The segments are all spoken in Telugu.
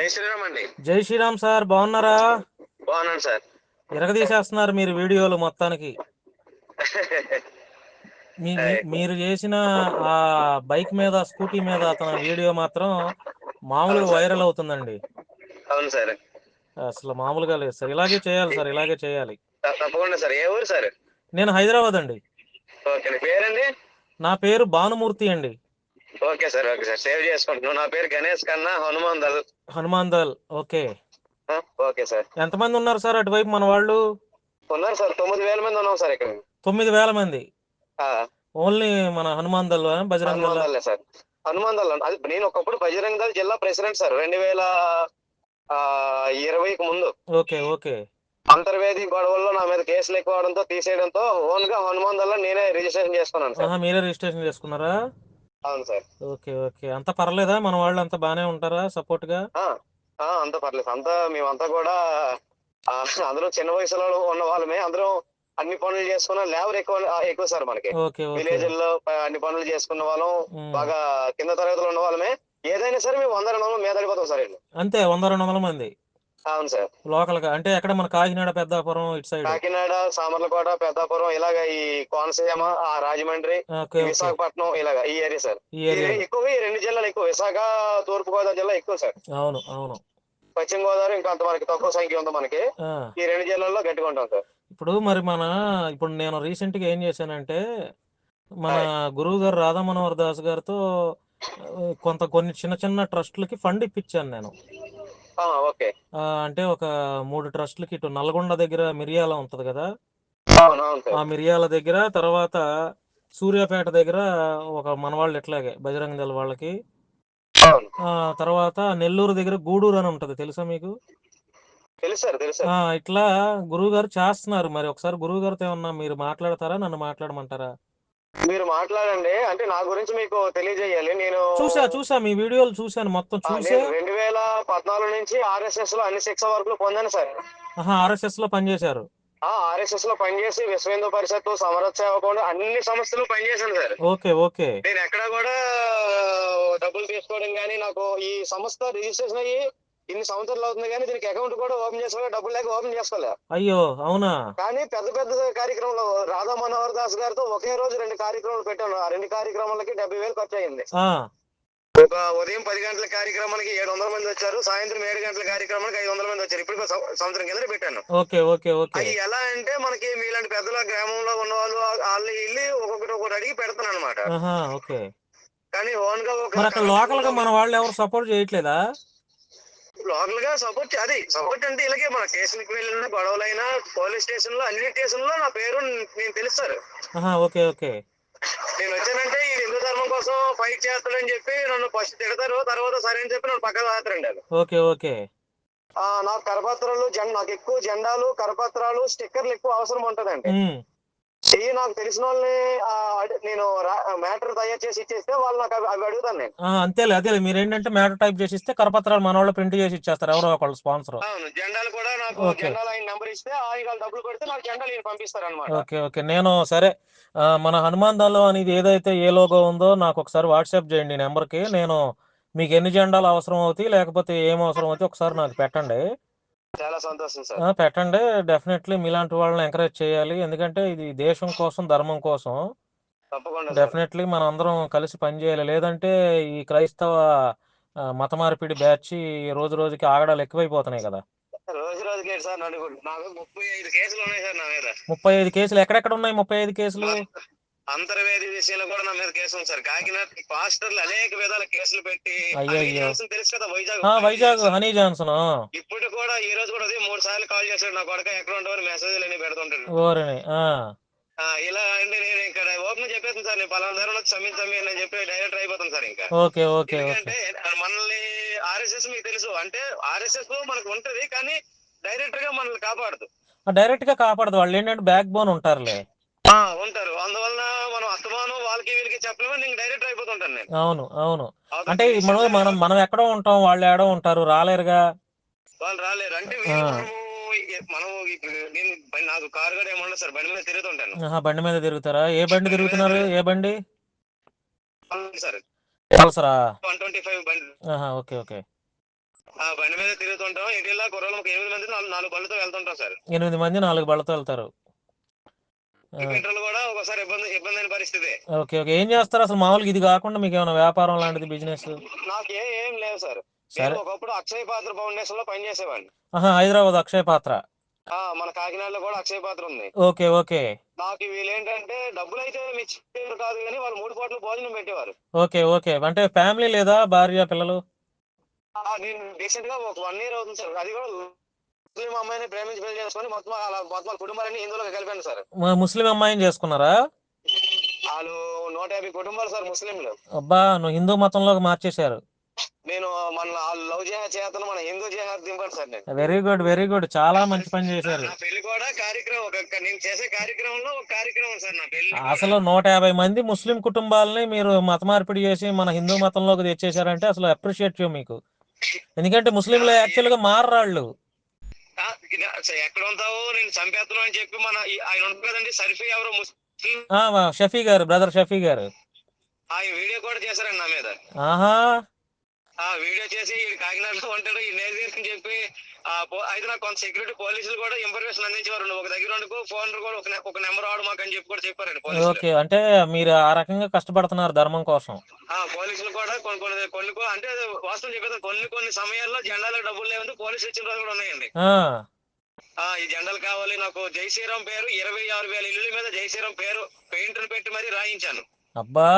జై శ్రీరామ్ అండి. జై శ్రీరామ్ సార్ బాగున్నారా? బాగున్నాను సార్. ఇరగదీసేస్తున్నారు మీరు వీడియోలు మొత్తానికి. మీరు చేసిన ఆ బైక్ మీద స్కూటీ మీద అతని వీడియో మాత్రం మామూలుగా వైరల్ అవుతుందండి. అవును సార్. అసలు మామూలుగా లేదు సార్. ఇలాగే చేయాలి సార్ ఇలాగే చేయాలి. తప్పకుండా సార్. ఏ ఊరు సార్? నేను హైదరాబాద్ అండి. ఓకే పేరండి నా పేరు భానుమూర్తి అండి. Okay sir okay sir. Save చేసుకుంటున్నాను నా పేరు గణేష్ కన్నా Hanuman Dal Hanuman Dal okay okay sir. ఎంతమంది ఉన్నారు సార్ అటువైపు మన వాళ్ళు? ఉన్నారు సార్. తొమ్మిది వేల మంది ఉన్నాం సార్ ఇక్కడ. తొమ్మిది వేల మంది. ఆ, ఓన్లీ మన హనుమాన్ దల్ బజరంగ దల్లే సార్. హనుమాన్ దల్ అది నేను ఒకప్పుడు బజరంగ్ దళ్ జిల్లా ప్రెసిడెంట్ సార్. రెండు వేల ఇరవైకి ముందు. Okay okay. అంతర్వేది గొడవల్లో నా మీద కేసులు ఎక్కువ అవడంతో తీసేయడంతో ఓన్గా హనుమాన్ దల్ నేనే రిజిస్ట్రేషన్ చేసుకున్నాను సార్. మీరే రిజిస్ట్రేషన్ చేసుకున్నారా? అవును సార్. Okay okay. అంత పర్లేదా? మన వాళ్ళు అంత బానే ఉంటారా సపోర్ట్గా అంత పర్లేదు. అంతా మేమంతా కూడా ఆ, అందరూ చిన్న వయసులో ఉన్న వాళ్ళమే. అందరూ అన్ని పనులు చేసుకున్న లేబర్ ఎక్కువ ఎక్కువ సార్ మనకి. విలేజ్లో అన్ని పనులు చేసుకున్న వాళ్ళం. బాగా కింద తరగతిలో ఉన్న వాళ్ళమే. ఏదైనా సరే మేము వంద రెండు వందలు మీద పడిపోతాం సార్. అంతే వంద రెండు వందల మంది. అవును సార్. లోకల్గా అంటే ఎక్కడ మన కాకినాడ పెద్దాపురం ఇటు సైడ్? కాకినాడ సామర్లకోట పెద్దాపురం ఇలాగ ఈ కోనసీమ ఆ రాజమండ్రి విశాఖపట్నం ఇలాగ ఈ ఏరియా సార్. ఈ ఏరియా. ఎక్కువ ఈ రెండు జిల్లాలు ఎక్కువ విశాఖ తూర్పు గోదావరి జిల్లా ఎక్కువ సార్. అవును అవును. పశ్చిమ గోదావరి ఇంకా అంత మనకి తక్కువ సంఖ్య ఉంది మనకి. ఈ రెండు జిల్లాల్లో గట్టిగా ఉంటాం సార్. ఇప్పుడు మరి మన ఇప్పుడు నేను రీసెంట్గా ఏం చేశానంటే మన గురువు గారు రాధా మనోహర్ దాస్ గారితో కొంత కొన్ని చిన్న చిన్న ట్రస్టులకి ఫండ్ ఇప్పించాను నేను. ఓకే. అంటే ఒక మూడు ట్రస్టులకి ఇటు నల్గొండ దగ్గర మిరియాల ఉంటది కదా? ఆ మిరియాల దగ్గర తర్వాత సూర్యాపేట దగ్గర ఒక మన వాళ్ళు ఇట్లాగే బజరంగ దళ వాళ్ళకి. తర్వాత నెల్లూరు దగ్గర గూడూరు అని ఉంటది తెలుసా మీకు? ఇట్లా గురువు గారు చేస్తున్నారు. మరి ఒకసారి గురువు గారితో ఏమన్నా మీరు మాట్లాడతారా? నన్ను మాట్లాడమంటారా? మీరు మాట్లాడండి. అంటే నా గురించి మీకు తెలియజేయాలి. నేను చూసా చూసా మీ వీడియోలు చూశాను మొత్తం చూసే. రెండు వేల పద్నాలుగు నుంచి ఆర్ఎస్ఎస్లో అన్ని శిక్ష వర్కులు పొందాను సార్. ఆర్ఎస్ఎస్లో పనిచేశారు. ఆ ఆర్ఎస్ఎస్లో పనిచేసి విశ్వ హిందూ పరిషత్తు సమరత్ సేవ బోర్డు అన్ని సంస్థలు పనిచేశాను సార్. Okay okay. నేను ఎక్కడ కూడా డబ్బులు తీసుకోవడం కానీ నాకు ఈ సంస్థ రిజిస్ట్రేషన్ అయ్యి ఇన్ని సంవత్సరాలు అవుతుంది కానీ దీనికి అకౌంట్ కూడా ఓపెన్ చేసుకోలే డబ్బులు లేక ఓపెన్ చేసుకోలే అయ్యో అవునా? కానీ పెద్ద పెద్ద కార్యక్రమంలో రాధా మనోహర్ దాస్ గారితో ఒకే రోజు రెండు కార్యక్రమాలు పెట్టాను. ఆ రెండు కార్యక్రమాలకి డెబ్బై వేలు ఖర్చు అయింది ఒక ఉదయం పది గంటల కార్యక్రమానికి ఏడు వందల మంది వచ్చారు. సాయంత్రం ఏడు గంటల కార్యక్రమానికి ఐదు వందల మంది వచ్చారు. ఇప్పుడు సంవత్సరం కింద పెట్టాను. Okay okay okay. అవి ఎలా అంటే మనకి మీలాంటి పెద్దల గ్రామంలో ఉన్న వాళ్ళు వాళ్ళు వెళ్ళి ఒక్కొక్కటి ఒక్కొక్కటి అడిగి పెడతాను అనమాట ఓకే. కానీ ఓన్గా ఒక లోకల్గా మన వాళ్ళు ఎవరు సపోర్ట్ చేయట్లేదా? లోకల్గా సపోర్ట్ అది సపోర్ట్ అంటే ఇలాగే మన స్టేషన్కి వెళ్ళిన గొడవలైనా పోలీస్ స్టేషన్లో అన్ని స్టేషన్లో నా పేరు నేను తెలుస్తారు ఓకే ఓకే. నేను వచ్చానంటే ఈ హిందూ ధర్మం కోసం ఫైట్ చేస్తానని చెప్పి నన్ను ఫస్ట్ తిడతారు తర్వాత సరే అని చెప్పి నన్ను పక్కన వాళ్ళు ఓకే ఓకే. నాకు కరపత్రాలు జెండా నాకు ఎక్కువ జెండాలు కరపత్రాలు స్టిక్కర్లు ఎక్కువ అవసరం ఉంటదండి. ఇవి నాకు తెలిసిన వాళ్ళని నేను మ్యాటర్ తయారు చేసి ఇచ్చేస్తే వాళ్ళు నాకు అవి అడుగుతాను నేను. అంతేలే అదేలే. మీరు ఏంటంటే మ్యాటర్ టైప్ చేసి ఇస్తే కరపత్రాలు మన వాళ్ళు ప్రింట్ చేసి ఇచ్చేస్తారు. ఎవరో ఒకళ్ళు స్పాన్సర్. అవును జెండాలు కూడా నాకు. జెండాలు ఆయన నెంబర్ ఇస్తే ఆయన డబ్బులు కొడితే నాకు జెండాలు ఈయన పంపిస్తారు అనమాట ఓకే ఓకే. నేను సరే. మన హనుమాన్ దళం అనేది ఏదైతే ఏ లోగో ఉందో నాకు ఒకసారి వాట్సాప్ చేయండి ఈ నెంబర్కి. నేను మీకు ఎన్ని జెండాలు అవసరం అవుతాయి లేకపోతే ఏం అవసరం అవుతాయి ఒకసారి నాకు పెట్టండి. చాలా సంతోషం సార్. పెట్టండి. డెఫినెట్లీ మీలాంటి వాళ్ళని ఎంకరేజ్ చేయాలి. ఎందుకంటే ఇది దేశం కోసం ధర్మం కోసం. తప్పకుండా సార్. డెఫినెట్లీ మనం అందరం కలిసి పనిచేయాలి లేదంటే ఈ క్రైస్తవ ఆ, మత మార్పిడి బ్యాచ్ రోజు రోజుకి ఆగడాలు ఎక్కువైపోతున్నాయి కదా. రోజు రోజుకి ఏంటి సార్ నన్ను నాకు ముప్పై ఐదు కేసులు ఉన్నాయి సార్ నా మీద. ముప్పై ఐదు కేసులు ఎక్కడెక్కడ ఉన్నాయి? ముప్పై ఐదు కేసులు? అంతర్వేది విషయంలో కూడా నా మీద కేసు ఉంది సార్. కాకినాడ పాస్టర్లు అనేక విధాల కేసులు పెట్టి తెలుసు కదా వైజాగ్ వైజాగ్ హనీ జాన్సన్. ఇప్పుడు కూడా ఈ రోజు కూడా మూడు సార్లు కాల్ చేశాడు నా కొడక. ఎక్కడ ఉంటామని మెసేజ్లు అన్ని పెడుతుంటాడు. ఇలా అంటే నేను ఇక్కడ ఓపెన్ చెప్పేస్తాను సార్. నేను పలానా ధర క్షమించమి అని చెప్పి డైరెక్ట్ అయిపోతాను సార్ ఇంకా. ఓకే ఓకే ఎందుకంటే మనల్ని ఆర్ఎస్ఎస్ మీకు తెలుసు. అంటే ఆర్ఎస్ఎస్ మనకు ఉంటది కానీ డైరెక్టర్గా మనల్ని కాపాడదు. డైరెక్ట్గా కాపాడదు. వాళ్ళు ఏంటంటే బ్యాక్ బోన్ ఉంటారులే. ఆ, ఉంటారు. అస్తమానం వాళ్ళకి వీళ్ళకి చెప్పలేము నేను డైరెక్ట్ అయిపోతుంటాను నేను. అవును అవును. అంటే మనం మనం మనం ఎక్కడో ఉంటాం వాళ్ళు ఏడో ఉంటారు రాలేరుగా? వాళ్ళు రాలేరు. అంటే మనం నేను బండి- నాకు కారు కూడా ఏమన్నా సార్ బండి మీద తిరుగుతుంటాను. బండి మీద తిరుగుతారా? ఏ బండి తిరుగుతున్నారు? ఏ బండి? సార్. పల్సరా? వన్ ట్వంటీ ఫైవ్ బండి. Okay okay. ఆ బండి మీద తిరుగుతుంటాం. ఇటీవల కుర్రలు ఒక ఎనిమిది మంది నాలుగు నాలుగు బళ్ళతో వెళ్తుంటాం సార్. ఎనిమిది మంది నాలుగు బళ్ళతో వెళ్తారు. ఆ, పెట్రోల్ కూడా ఒకసారి ఇబ్బంది ఇబ్బంది అయిన పరిస్థితి. Okay okay. ఏం చేస్తారు అసలు? మామూలుగా ఇది కాకుండా మీకు ఏమైనా వ్యాపారం లాంటిది బిజినెస్ నాకు ఏ ఏం లేవు సార్. నేను ఒకప్పుడు అక్షయ పాత్ర ఫౌండేషన్లో పనిచేసేవాడిని ఆహా హైదరాబాద్ అక్షయ పాత్ర. ఆ మన కాకినాడలో కూడా అక్షయ పాత్ర ఉంది. Okay okay. నాకు వీళ్ళు ఏంటంటే డబ్బులు అయితే మీ ఇచ్చేవారు కాదు కానీ వాళ్ళు మూడు పూటలు భోజనం పెట్టేవారు. Okay okay. అంటే ఫ్యామిలీ లేదా భార్య పిల్లలు? నేను రీసెంట్గా ఒక వన్ ఇయర్ అవుతుంది సార్. అది కూడా ముస్లిం అమ్మాయిని ప్రేమించి పెళ్ళి చేసుకొని మొత్తం అలా మొత్తం వాళ్ళ కుటుంబాలన్నీ హిందువులకు కలిపాను సార్. ముస్లిం అమ్మాయిని చేసుకున్నారా? వాళ్ళు నూట యాభై కుటుంబాలు సార్ ముస్లింలు. అబ్బా నువ్వు హిందూ మతంలోకి మార్చేశారు. నేను మన వాళ్ళు లవ్ జిహాద్ చేతను మన హిందూ జిహాద్ దింపాను సార్ నేను. వెరీ గుడ్ వెరీ గుడ్ చాలా మంచి పని చేశారు. పెళ్ళి కూడా కార్యక్రమం ఒక నేను చేసే కార్యక్రమంలో ఒక కార్యక్రమం సార్ నా పెళ్ళి అసలు నూట యాభై మంది ముస్లిం కుటుంబాలని మీరు మత మార్పిడి చేసి మన హిందూ మతంలోకి తెచ్చేశారంటే అసలు అప్రిషియేట్ చేయ మీకు. ఎందుకంటే ముస్లింలు యాక్చువల్గా మారరాళ్ళు. ఎక్కడ ఉంటావు నేను చంపేస్తున్నావు అని చెప్పి మన ఆయన ఉంటుంది కదండి సర్ఫీ ఎవరో ముస్లిం. షఫీ గారు బ్రదర్ షఫీ గారు. ఆయన వీడియో కూడా చేశారండి నా మీద. ఆహా. ఆ వీడియో చేసి ఈ కాకినాడలో ఉంటాడు ఈ నేర్దీర్ అని చెప్పి అయితే నాకు కొంత సెక్యూరిటీ పోలీసులు కూడా ఇన్ఫర్మేషన్ అందించేవారు ఒక దగ్గర ఉండుకో ఫోన్ కూడా ఒక నెంబర్ ఆడు మాకు అని చెప్పి కూడా చెప్పారండి ఓకే అంటే మీరు ఆ రకంగా కష్టపడుతున్నారు ధర్మం కోసం. ఆ పోలీసులు కూడా కొన్ని కొన్ని కొన్ని అంటే వాస్తవం చెప్పేది కొన్ని కొన్ని సమయాల్లో జెండాలకు డబ్బులు లేవంటే పోలీసులు ఇచ్చిన రోజులు కూడా ఉన్నాయండి. ఆ. ఈ జెండాలు కావాలి నాకు జై శ్రీరామ్ పేరు ఇరవై ఆరు వేల ఇల్లుల మీద జై శ్రీరామ్ పేరు పెయింట్ పెట్టి మరీ రాయించాను. అబ్బా!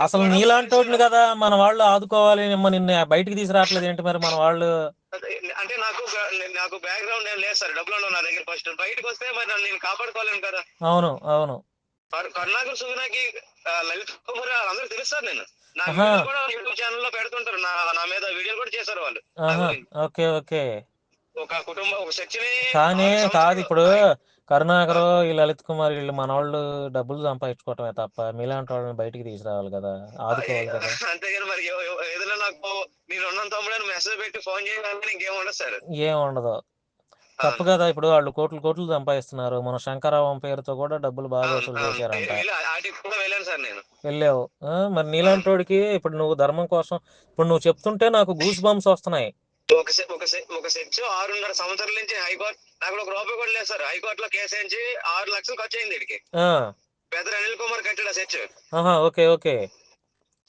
అసలు నీలాంటి కదా మన వాళ్ళు ఆదుకోవాలి నిన్ను బయటికి తీసుకురావట్లేదు ఏంటి మరి మన వాళ్ళు? అంటే నాకు నాకు బ్యాక్గ్రౌండ్ ఏం లేదు సార్ డబ్బులు నా దగ్గర ఫస్ట్ బయటకు వస్తే మరి నన్ను నేను కాపాడుకోలేను కదా. అవును అవును. కర్- కరుణాకర్ సుగుణాకి ఆ, లలిత్ కుమార్ వాళ్ళందరూ తెలుస్తారు నేను. నా కూడా యూట్యూబ్ ఛానల్లో పెడుతుంటారు. నా నా మీద వీడియోలు కూడా చేశారు వాళ్ళు. Okay okay. ఒక కుటుంబం ఒక చర్చిని కానీ కాదు ఇప్పుడు కరుణాకర్ ఈ లలిత్ కుమార్ వీళ్ళు మన వాళ్ళు డబ్బులు సంపాదించుకోవటమే తప్ప మీలాంటి వాళ్ళని బయటికి తీసుకురావాలి కదా? ఆదుకోవాలి కదా? అంతేగాని మరి ఎవ- ఎవ- ఏదైనా నాకు నేను ఉన్న తమ్ముడని మెసేజ్ పెట్టి ఫోన్ చేయాలని ఇంకేం ఉండదు సార్. ఏం ఉండదు. తప్పు కదా ఇప్పుడు వాళ్ళు కోట్లు కోట్లు సంపాదిస్తున్నారు. మన శంకరావం పేరుతో కూడా డబ్బులు బాగా వసూలు చేశారంట. వాటికి కూడా వెళ్ళాను సార్ నేను. వెళ్ళావు. ఆ, మరి నీలాంటి వాడికి ఇప్పుడు నువ్వు ధర్మం కోసం ఇప్పుడు నువ్వు చెప్తుంటే నాకు గూస్ బంప్స్ వస్తున్నాయి. ఒక సె- ఒక సె- ఒక సెర్చ్ ఆరున్నర సంవత్సరాల నుంచి హైకోర్టు నాకు ఒక రూపాయి కూడా లేదు సార్. హైకోర్టులో కేసు వేయించి ఆరు లక్షలు ఖర్చు అయింది వీడికి. పెద్ద అనిల్ కుమార్ కట్టాడు ఆ సెర్చ్ ఓకే ఓకే.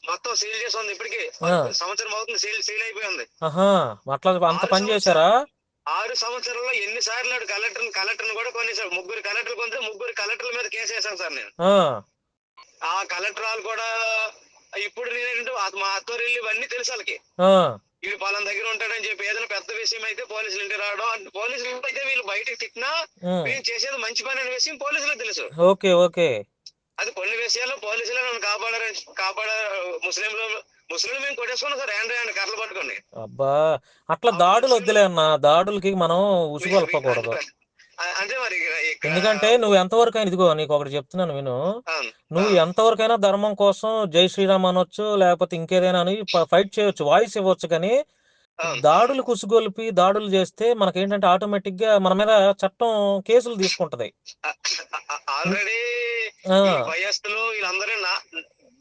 మొత్తం సీల్ చేసి ఉంది ఇప్పటికి. సంవత్సరం అవుతుంది సీల్ సీల్ అయిపోయింది. అట్లా అంత పని చేశారా? ఆరు సంవత్సరాల్లో ఎన్ని సార్లు కలెక్టర్ కలెక్టర్ కూడా కొనేసాడు ముగ్గురు కలెక్టర్ కొంటే ముగ్గురు కలెక్టర్ల మీద కేసు వేసాను సార్ నేను. ఆ, కలెక్టర్ వాళ్ళు కూడా ఇప్పుడు ఆ- మా అత్తోరిల్లు ఇవన్నీ తెలుసు వాళ్ళకి. వీళ్ళు పలానా దగ్గర ఉంటాడని చెప్పి ఏదైనా పెద్ద విషయం అయితే పోలీసులు ఇంటికి రావడం పోలీసులు అయితే వీళ్ళు బయటకు తిట్టినా వీళ్ళు చేసేది మంచి పని అనే విషయం పోలీసులకు తెలుసు. Okay okay. అది కొన్ని విషయాల్లో పోలీసులే నన్ను కాపాడారని కాపాడ ముస్లింలు ముస్లింలు మేము కొట్టేసుకున్నాం సార్ హ్యాండ్ హ్యాండ్ కర్రలు పట్టుకొని. అబ్బా అట్లా దాడులు వద్దులే అన్న దాడులకి మనం ఉసుగొల్పకూడదు. అంటే ఎందుకంటే నువ్వు ఎంతవరకు అయినా ఇదిగో నీకు ఒకటి చెప్తున్నాను విను. నువ్వు ఎంతవరకైనా ధర్మం కోసం జై శ్రీరామ్ అనొచ్చు లేకపోతే ఇంకేదైనా అని ఫైట్ చేయొచ్చు వాయిస్ ఇవ్వచ్చు కానీ. దాడులు కుసుగొల్పి దాడులు చేస్తే మనకేంటంటే ఆటోమేటిక్గా మన మీద చట్టం కేసులు తీసుకుంటది ఆల్రెడీ వయస్సులు వీళ్ళందరూ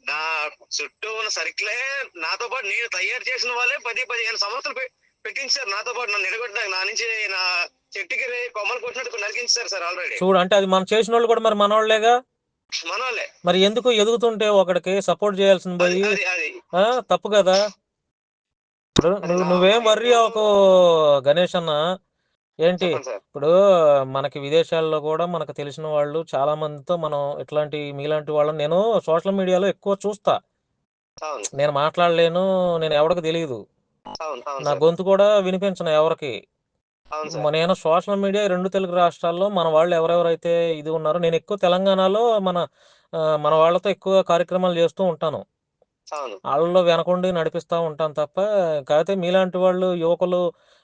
నా చుట్టూ ఉన్న సర్కిలే నాతో పాటు నేను తయారు చేసిన వాళ్ళే పది పదిహేను సంవత్సరాలు పెట్టించారు నాతో పాటు నన్ను నిలబెట్టిన నా నుంచి నా చెట్టుకి రే- కొమ్మలు కొట్టినట్టు నరికించారు సార్ ఆల్రెడీ చూడు అంటే అది మనం చేసిన వాళ్ళు కూడా మరి మనోళ్ళేగా? మన వాళ్ళే మరి ఎందుకు ఎదుగుతుంటే ఒకడికి సపోర్ట్ చేయాల్సిన అది పోయి తప్పు కదా? ఇప్పుడు నువ్వు నువ్వేం వర్రీ అవ్వకు గణేష్ అన్న. ఏంటి? ఇప్పుడు మనకి విదేశాల్లో కూడా మనకు తెలిసిన వాళ్ళు చాలా మందితో మనం ఇట్లాంటి మీలాంటి వాళ్ళని నేను సోషల్ మీడియాలో ఎక్కువ చూస్తా. నేను మాట్లాడలేను నేను ఎవరికి తెలియదు నా గొంతు కూడా వినిపించను ఎవరికి. అవును మ- సార్. నేను సోషల్ మీడియా రెండు తెలుగు రాష్ట్రాల్లో మన వాళ్ళు ఎవరెవరైతే ఇది ఉన్నారో నేను ఎక్కువ తెలంగాణలో మన ఆ, మన వాళ్ళతో ఎక్కువ కార్యక్రమాలు చేస్తూ ఉంటాను. అవును. వాళ్ళలో వెనకుండి నడిపిస్తూ ఉంటాను తప్ప కాకపోతే మీలాంటి వాళ్ళు యువకులు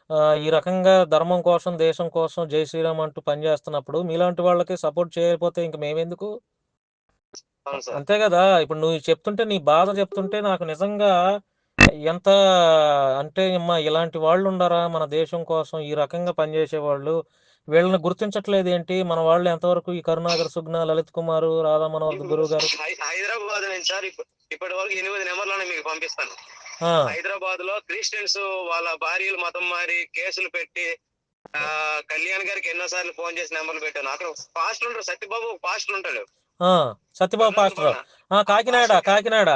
ఆ, ఈ రకంగా ధర్మం కోసం దేశం కోసం జై శ్రీరామ్ అంటూ పనిచేస్తున్నప్పుడు మీలాంటి వాళ్ళకి సపోర్ట్ చేయకపోతే ఇంక మేమెందుకు? అవును సార్. అంతే కదా ఇప్పుడు నువ్వు చెప్తుంటే నీ బాధ చెప్తుంటే నాకు నిజంగా ఎంత అంటే అమ్మా ఇలాంటి వాళ్ళు ఉండరా మన దేశం కోసం? ఈ రకంగా పనిచేసే వాళ్ళు వీళ్ళని గుర్తించట్లేదు ఏంటి మన వాళ్ళు ఎంతవరకు ఈ కరుణాకర్ సుగ్న లలిత్ కుమార్ రాధా మనోహర్ గురువు గారు హైదరాబాద్ నుంచి సార్ ఇప్ప- ఇప్పటి వరకు ఎనిమిది నెంబర్లను మీకు పంపిస్తాను. హైదరాబాద్లో క్రిస్టియన్స్ వాళ్ళ భార్యలు మతం మారి కేసులు పెట్టి ఆ కళ్యాణ్ గారికి ఎన్నో సార్లు ఫోన్ చేసి నెంబర్లు పెట్టాను. అక్కడ పాస్టర్ ఉంటాడు సత్యబాబు పాస్టర్ ఉంటాడు. సత్యబాబు పాస్టర్. ఆ, కాకినాడ కాకినాడ.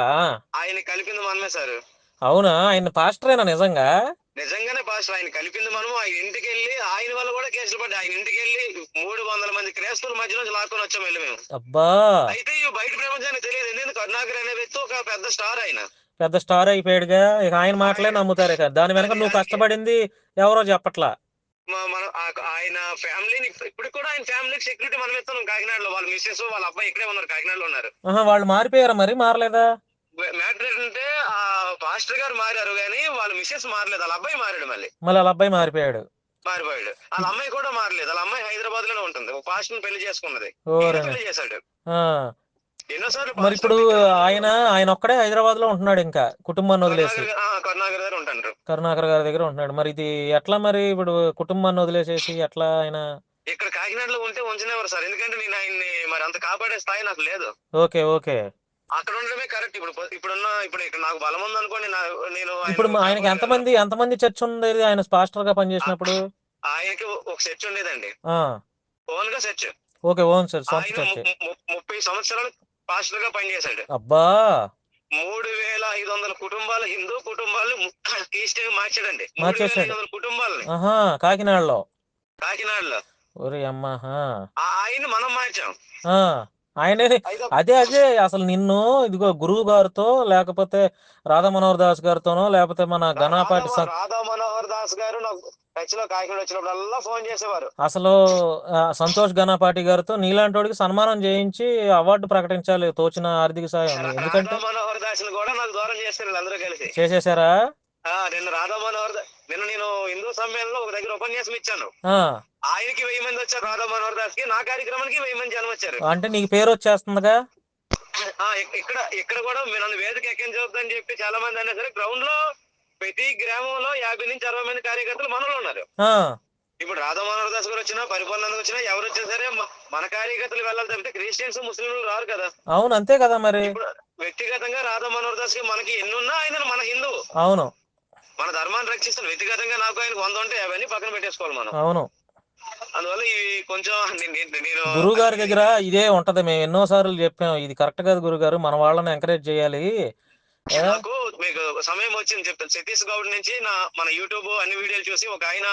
ఆయన కలిపింది మనమే సార్. అవునా? ఆయన పాస్టరేనా నిజంగా? నిజంగానే పాస్టర్ ఆయన కలిపింది మనము. ఆయన ఇంటికి వెళ్ళి ఆయన వల్ల కూడా కేసులు పడ్డాయి. ఆయన ఇంటికి వెళ్ళి మూడు వందల మంది క్రైస్తవుల మధ్య నుంచి లాక్కొని వచ్చాం వెళ్ళి మేము. అబ్బా! అయితే ఇవి బయట ప్రపంచానికి తెలియదు. ఎందుకంటే కరుణాకర్ అనే వ్యక్తి ఒక పెద్ద స్టార్ ఆయన. పెద్ద స్టార్ అయిపోయాడుగా. ఇక ఆయన మాటలే నమ్ముతారు ఇక. దాని వెనక నువ్వు కష్టపడింది ఎవరో చెప్పట్లా? మన ఆయన ఫ్యామిలీని ఇప్పుడు కూడా ఆయన ఫ్యామిలీకి సెక్యూరిటీ మనం ఇస్తున్నాం కాకినాడలో. వాళ్ళ మిస్సెస్ వాళ్ళ అబ్బాయి ఇక్కడే ఉన్నారు కాకినాడలో ఉన్నారు. వాళ్ళు మారిపోయారా మరి? మారలేదా? మ్యాటర్ ఏంటంటే ఆ పాస్టర్ గారు మారారు కానీ వాళ్ళ మిస్సెస్ మారలేదు. వాళ్ళ అబ్బాయి మారాడు మళ్ళీ. మళ్ళీ వాళ్ళ అబ్బాయి మారిపోయాడు. మారిపోయాడు. వాళ్ళ అమ్మాయి కూడా మారలేదు. వాళ్ళ అమ్మాయి హైదరాబాద్లోనే ఉంటుంది. ఒక పాస్టర్ పెళ్ళి చేసుకున్నది. పెళ్ళి చేశాడు. ఆ, ఎన్నోసార్లు మరి ఇప్పుడు ఆయన ఆయన ఒక్కడే హైదరాబాద్లో ఉంటున్నాడు ఇంకా. కుటుంబాన్ని వదిలేసి. కరుణాకర్ గారు ఉంటారు కరుణాకర్ గారి దగ్గర ఉంటున్నాడు. మరి ఇది ఎట్లా మరి ఇప్పుడు కుటుంబాన్ని వదిలేసేసి ఎట్లా ఆయన? ఇక్కడ కాకినాడలో ఉంటే ఉంచనేవారు సార్. ఎందుకంటే నేను ఆయన్ని మరి అంత కాపాడే స్థాయి నాకు లేదు. Okay okay. అక్కడ ఉండడమే కరెక్ట్. ఇప్పుడు ఇప్పుడున్న ఇప్పుడు ఇక్కడ నాకు బలం ఉంది అనుకోండి నేను ఆయన ఇప్పుడు ఆయనకి. ఎంతమంది ఎంతమంది చర్చ్ ఉండేది? ఆయన పాస్టర్గా పనిచేసినప్పుడు ఆయనకి ఒక సెర్చ్ ఉండేదండి. ఓన్గా సెర్చ్ ఓకే ఓన్ సార్ ఆయన చర్చ్. ముప్పై సంవత్సరాలు పాస్టర్గా పనిచేశాడు. అబ్బా! మూడు వేల ఐదు వందల కుటుంబాలు హిందూ కుటుంబాలు క్రిస్టియన్ మార్చాడండి. మూడు వేల. ఐదు వందల కుటుంబాలని. కాకినాడలో. కాకినాడలో. ఒరే అమ్మా హా. ఆ- ఆయన్ని మనం మార్చాం. ఆయనే అదే అదే అసలు నిన్ను ఇదిగో గురువు గారితో లేకపోతే రాధా మనోహర్ దాస్ గారితోనో లేకపోతే మన ఘనాపాటి రాధా మనోహర్ దాస్ గారు వచ్చినప్పుడల్లా ఫోన్ చేసేవారు. అసలు సంతోష్ ఘనపాటి గారితో నీలాంటి వాడికి సన్మానం చేయించి అవార్డు ప్రకటించాలి తోచిన ఆర్థిక సాయం. ఎందుకంటే మనోహర్ దాస్ కూడా నాకు దూరం చేస్తారు వీళ్ళందరూ కలిసి. చేసేసారా రాధా మనోహర్ నిన్న నేను హిందూ సమ్మేళనంలో ఒక దగ్గర ఉపన్యాసం ఇచ్చాను. ఆయనకి వెయ్యి మంది వచ్చారు రాధా మనోహర్ దాస్కి నా కార్యక్రమానికి వెయ్యి మంది జనం వచ్చారు. అంటే నీకు పేరు వచ్చేస్తుందిగా? ఇక్కడ ఇక్కడ కూడా నన్ను వేదిక ఎక్కించవద్దని చెప్పి చాలా మంది అన్నా సరే గ్రౌండ్లో ప్రతి గ్రామంలో యాభై నుంచి అరవై మంది కార్యకర్తలు మనలో ఉన్నారు. ఇప్పుడు రాధా మనోహర్ దాస్ గారు వచ్చినా పరిపాలన వచ్చినా ఎవరు వచ్చినా సరే మన కార్యకర్తలు వెళ్ళాలి తప్పితే క్రిస్టియన్స్ ముస్లింలు రారు కదా. అవును అంతే కదా మరి. వ్యక్తిగతంగా రాధా మనోహర్ దాస్కి మనకి ఎన్ని ఉన్నా ఆయన మన హిందూ. అవును. మన ధర్మాన్ని రక్షిస్తాను వ్యక్తిగతంగా నాకు ఆయనకు వంద ఉంటే అవన్నీ పక్కన పెట్టేసుకోవాలి మనం. అవును. అందువల్ల ఇవి కొంచెం నేను గురువు గారి దగ్గర ఇదే ఉంటది. మేము ఎన్నో సార్లు చెప్పాం ఇది కరెక్ట్ కాదు గురువు గారు మన వాళ్ళని ఎంకరేజ్ చేయాలి? నాకు మీకు సమయం వచ్చింది చెప్తాను. సతీష్ గౌడ్ నుంచి నా మన యూట్యూబ్ అన్ని వీడియోలు చూసి ఒక ఆయన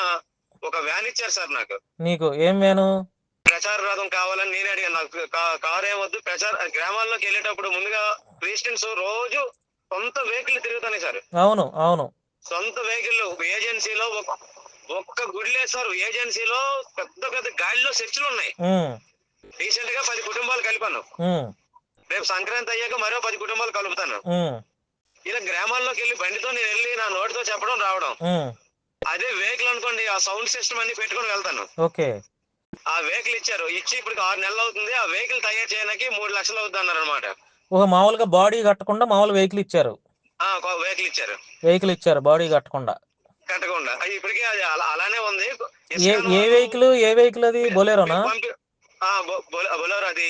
ఒక వ్యాన్ ఇచ్చారు సార్ నాకు. నీకు ఏం వేను ప్రచార రథం కావాలని నేను అడిగాను. నాకు కారు ఏమొద్దు ప్రచార గ్రామాల్లోకి వెళ్ళేటప్పుడు ముందుగా క్రిస్టియన్స్ రోజు సొంత వెహికల్ తిరుగుతున్నాయి సార్. అవును అవును. సొంత వెహికల్ ఏజెన్సీలో ఒక- ఒక్క గుడి లేదు సార్ ఏజెన్సీలో పెద్ద పెద్ద గాడిలో చర్చిలు ఉన్నాయి. రీసెంట్గా పది కుటుంబాలు కలిపాను. రేపు సంక్రాంతి అయ్యాక మరో పది కుటుంబాలు కలుపుతాను. ఇలా గ్రామాల్లోకి వెళ్ళి బండితో నేను వెళ్ళి నా నోటితో చెప్పడం రావడం. అదే వెహికల్ అనుకోండి ఆ సౌండ్ సిస్టమ్ అన్ని పెట్టుకొని వెళ్తాను. ఓకే. ఆ వెహికల్ ఇచ్చారు. ఇచ్చి ఇప్పుడు ఆరు నెలలు అవుతుంది. ఆ వెహికల్ తయారు చేయడానికి మూడు లక్షలు అవుతుంది అన్నారు అనమాట మామూలుగా బాడీ కట్టకుండా మామూలు వెహికల్ ఇచ్చారు. వెహికల్ ఇచ్చారు. వెహికల్ ఇచ్చారు బాడీ కట్టకుండా. కట్టకుండా. అది ఇప్పటికే అది అలా- అలానే ఉంది. ఏ వెహికల్ ఏ వెహికల్ అది? బొలేరోనా మీకు బొలెరో అది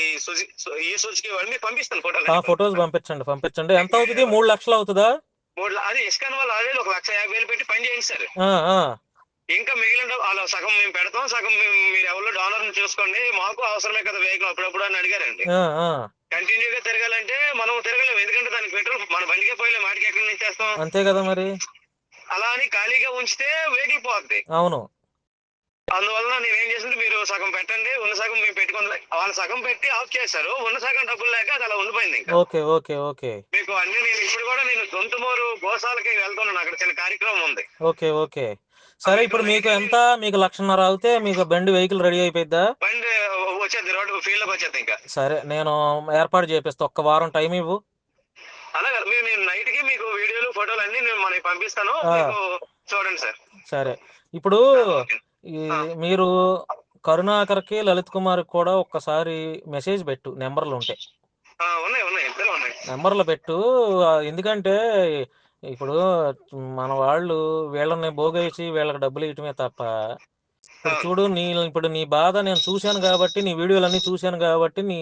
ఈ సుజుకి ఇవన్నీ పంపిస్తాను ఫోటోలు ఫొటోస్ పంపించండి పంపించండి. ఎంత అవుతుంది? మూడు లక్షలు అవుతుందా? మూడు అది ఇస్కాన్ వాళ్ళు ఆల్రెడీ ఒక లక్ష యాభై వేలు పెట్టి పని ఆ, ఆ, ఇంకా మిగిలిన అలా సగం మేము పెడతాం సగం మీరు ఎవరో డాలర్ చూసుకోండి. మాకు అవసరమే కదా వెహికల్ అప్పుడప్పుడు అని అడిగారండి. కంటిన్యూగా తిరగాలంటే మనం తిరగలేము. ఎందుకంటే దానికి పెట్రోల్ మన బండికే పోయలే మాటికి ఎక్కడి నుంచి చేస్తాం? అంతే కదా మరి. అలా అని ఖాళీగా ఉంచితే వెహికల్ పోద్ది. అవును. అందువల్ల నేను ఏం చేసింది మీరు సగం పెట్టండి ఉన్న సగం మేము పెట్టుకుని వాళ్ళు సగం పెట్టి ఆఫ్ చేశారు. ఉన్న సగం డబ్బులు లేక అది అలా ఉండిపోయింది ఇంకా. Okay okay okay. మీకు అన్ని నేను ఇప్పుడు కూడా నేను సొంతమూరు గోశాలకి వెళ్తున్నాను. అక్కడ చిన్న కార్యక్రమం ఉంది. Okay okay. సరే ఇప్పుడు మీకు ఎంత? మీకు లక్షన్నర అవుతే మీకు బండి వెహికల్ రెడీ అయిపోయిద్దా? బండి వచ్చేది రోడ్డు ఫీల్డ్లోకి వచ్చేది ఇంకా. సరే నేను ఏర్పాటు చేపిస్తా. ఒక్క వారం టైం ఇవ్వు. అలాగే మీరు నేను నైట్కి మీకు వీడియోలు ఫోటోలు అన్ని నేను మనకి పంపిస్తాను. మీకు చూడండి సార్. సరే. ఇప్పుడు మీరు కరుణాకర్కి లలిత్ కుమార్ కూడా ఒక్కసారి మెసేజ్ పెట్టు. నెంబర్లు ఉంటాయి నెంబర్లు పెట్టు. ఎందుకంటే ఇప్పుడు మన వాళ్ళు వీళ్ళని బోగేసి వీళ్ళకి డబ్బులు ఇవ్వటమే తప్ప ఇప్పుడు చూడు నీ ఇప్పుడు నీ బాధ నేను చూశాను కాబట్టి నీ వీడియోలన్నీ చూశాను కాబట్టి నీ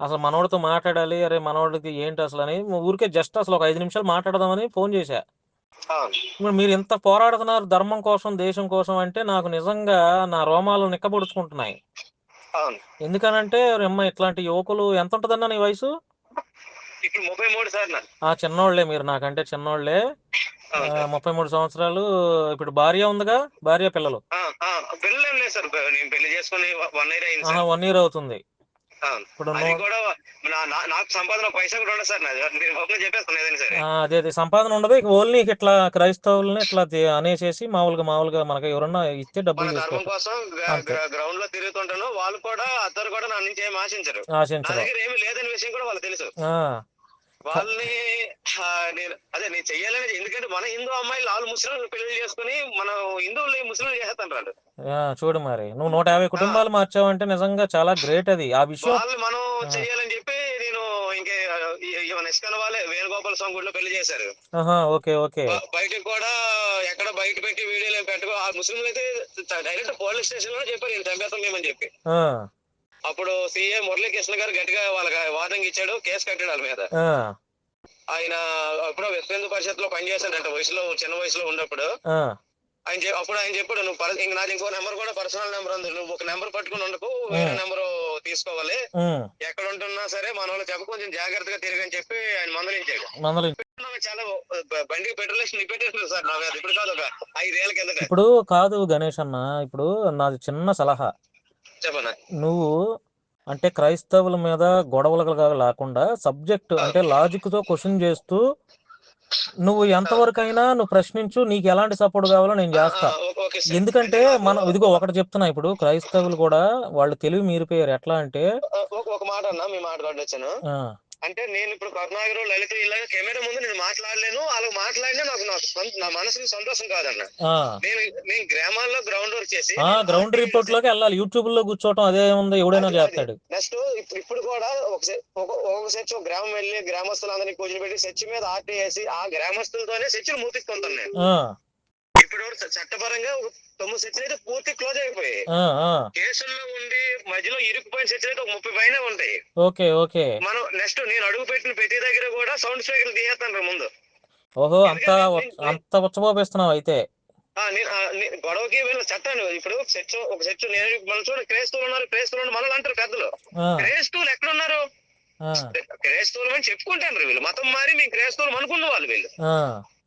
అసలు మనోడితో మాట్లాడాలి అరే మనోడికి ఏంటి అసలు అని ఊరికే జస్ట్ అసలు ఒక ఐదు నిమిషాలు మాట్లాడదామని ఫోన్ చేశా. ఇప్పుడు మీరు ఇంత పోరాడుతున్నారు ధర్మం కోసం దేశం కోసం అంటే నాకు నిజంగా నా రోమాలు నిక్కబొడుచుకుంటున్నాయి. ఎందుకనంటే ఇట్లాంటి యువకులు ఎంత ఉంటుందన్న నీ వయసు? ఇప్పుడు ముప్పై మూడు సార్ ఆ చిన్నోళ్ళే మీరు నాకంటే సార్. ముప్పై మూడు సంవత్సరాలు ఇప్పుడు భార్య ఉందిగా? భార్య పిల్లలు? ఏం లేదు సార్. నేను పెళ్ళి చేసుకుని వన్ ఇయర్ అయింది వన్ ఇయర్ అవుతుంది. ఇప్పుడు నాకు సంపాదన పైసా కూడా ఉండదు సార్ అదే అదే సంపాదన ఉండదు. ఇక ఓన్లీ ఇట్లా క్రైస్తవుల్ని ఇట్లా అనేసేసి మామూలుగా మామూలుగా మనకి ఎవరన్నా ఇస్తే డబ్బులు ధర్మం కోసం. గ్రౌండ్లో తిరుగుతుంటాను. వాళ్ళు కూడా అద్దరు కూడా నా నుంచి ఏం ఆశించరు. ఆశించరు. ఏమి లేదనే విషయం కూడా వాళ్ళకి తెలుసు. వాళ్ళని నేను అదే నేను చెయ్యాలని ఎందుకంటే మన హిందూ అమ్మాయిలు వాళ్ళు ముస్లింలు పెళ్ళి చేసుకుని మన హిందువులు ముస్లింలు చేస్తాంటారు ఆ, చూడు మరి. నువ్వు నూట యాభై కుటుంబాలు మార్చావంటే నిజంగా చాలా గ్రేట్ అది. ఆ విషయం వాళ్ళు మనం. చెయ్యాలని చెప్పి నేను ఇంకే ఇస్కాన్ వాళ్ళే వేణుగోపాల స్వామి గుడిలో పెళ్ళి చేశారు. Okay okay. బ- బయటకు కూడా ఎక్కడ బయట పెట్టి వీడియోలు పెట్టుకో ఆ ముస్లింలు అయితే డైరెక్ట్ పోలీస్ స్టేషన్లో చెప్పారు నేను చంపేస్తాం మేమని చెప్పి. అప్పుడు సీఏ మురళీకృష్ణ గారు గట్టిగా వాళ్ళకి వార్నింగ్ ఇచ్చాడు కేసు కట్టాడు వాళ్ళ మీద. ఆయన అప్పుడు విశ్వ హిందూ పరిషత్లో పనిచేశాడంట వయసులో చిన్న వయసులో ఉన్నప్పుడు. ఆయన అప్పుడు ఆయన చెప్పాడు నువ్వు ఇంక నాది ఇంకో నెంబర్ కూడా పర్సనల్ నెంబర్ ఉంది నువ్వు ఒక నెంబర్ పట్టుకుని ఉండకు వేరే నెంబర్ తీసుకోవాలి. ఎక్కడ ఉంటున్నా సరే మన వాళ్ళు చెప్ప కొంచెం జాగ్రత్తగా తిరగని చెప్పి ఆయన మందలించాడు. చాలా బండికి పెట్రోల్ నిప్పెట్టేస్తుంది సార్ నా ఇప్పుడు కాదు ఒక ఐదేళ్ళ కిందట. ఇప్పుడు కాదు గణేష్ అన్న ఇప్పుడు నాది చిన్న సలహా. నువ్వు అంటే క్రైస్తవుల మీద గొడవలుగా లేకుండా సబ్జెక్ట్ అంటే లాజిక్తో క్వశ్చన్ చేస్తూ నువ్వు ఎంతవరకైనా నువ్వు ప్రశ్నించు నీకు ఎలాంటి సపోర్ట్ కావాలో నేను చేస్తా. ఎందుకంటే మనం ఇదిగో ఒకటి చెప్తున్నా ఇప్పుడు క్రైస్తవులు కూడా వాళ్ళు తెలివి మీరిపోయారు. ఎట్లా అంటే ఒక మాట అన్నా మీ మాట వచ్చాను. ఆ, అంటే నేను ఇప్పుడు కరుణాగర్ లలిత ఇలాగ కెమెరా ముందు నేను మాట్లాడలేను. అలా మాట్లాడినా నాకు నాకు నా మనసుకి సంతోషం కాదన్న. నేను నేను గ్రామాల్లో గ్రౌండ్ వర్క్ చేసి గ్రౌండ్ రిపోర్ట్లోకి వెళ్ళాలి. యూట్యూబ్లో కూర్చోవటం అదే ఉంది ఎవడైనా. చేస్తాడు నెక్స్ట్ ఇప్పుడు కూడా ఒక సె- ఒక- గ్రామం వెళ్ళి గ్రామస్తులందరినీ కూర్చొని పెట్టి సెచ్ మీద ఆర్టీ వేసి ఆ గ్రామస్తులతోనే సెచ్లు మూతిస్తుంటాను నేను ఇప్పుడు చట్టపరంగా తొమ్మిది సెచ్లు అయితే పూర్తి క్లోజ్ అయిపోయాయి. కేసుల్లో ఉండి మధ్యలో ఇరుక్కుపోయిన సెచ్లు అయితే ఒక ముప్పై పైన ఉంటాయి. Okay okay. మనం నెక్స్ట్ నేను అడుగు పెట్టిన ప్రతి దగ్గర కూడా సౌండ్ స్పీకర్ తీసేస్తాను ముందు. ఓహో అంత అంత ఉచ్చబోపిస్తున్నావు అయితే. గొడవకి వెళ్ళిన చట్టాన్ని ఇప్పుడు సెచ్ ఒక సెచ్ నేను మనం చూడ క్రైస్తవులు ఉన్నారు క్రైస్తవులు ఉన్నారు మనల్ని అంటారు పెద్దలు. క్రైస్తవులు ఎక్కడున్నారు? క్రైస్తవులు అని చెప్పుకుంటారు వీళ్ళు. మతం మారి మేము క్రైస్తవులు అనుకున్న వాళ్ళు వీళ్ళు.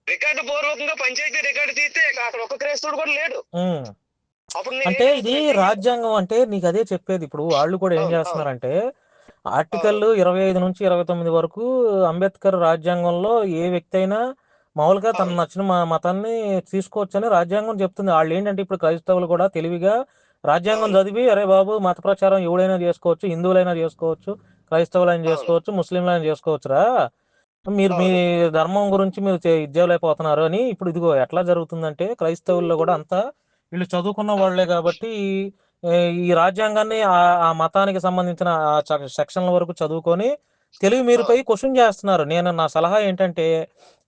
రికార్డు పూర్వకంగా పంచాయతీ రికార్డు తీస్తే అక్కడ ఒక్క క్రైస్తవుడు కూడా లేడు. అప్పుడు అంటే ఇది? రాజ్యాంగం అంటే నీకు అదే చెప్పేది ఇప్పుడు వాళ్ళు కూడా ఏం చేస్తున్నారంటే ఆర్టికల్ ఇరవై ఐదు నుంచి ఇరవై తొమ్మిది వరకు అంబేద్కర్ రాజ్యాంగంలో ఏ వ్యక్తి అయినా మామూలుగా తన. నచ్చిన మా మతాన్ని తీసుకోవచ్చని రాజ్యాంగం చెప్తుంది వాళ్ళు ఏంటంటే ఇప్పుడు క్రైస్తవులు కూడా తెలివిగా రాజ్యాంగం. చదివి అరే బాబు మత ప్రచారం ఎవడైనా చేసుకోవచ్చు హిందువులైనా చేసుకోవచ్చు క్రైస్తవులైనా. చేసుకోవచ్చు ముస్లింలైనా చేసుకోవచ్చురా మీరు మీ ధర్మం గురించి మీరు చే- ఇది చేయలేకపోతున్నారు అని ఇప్పుడు ఇదిగో ఎట్లా జరుగుతుందంటే క్రైస్తవుల్లో కూడా అంతా వీళ్ళు చదువుకున్న వాళ్ళే కాబట్టి ఈ రాజ్యాంగాన్ని ఆ ఆ మతానికి సంబంధించిన సెక్షన్ల వరకు చదువుకొని తెలివి మీరిపోయి క్వశ్చన్ చేస్తున్నారు. నేను నా సలహా ఏంటంటే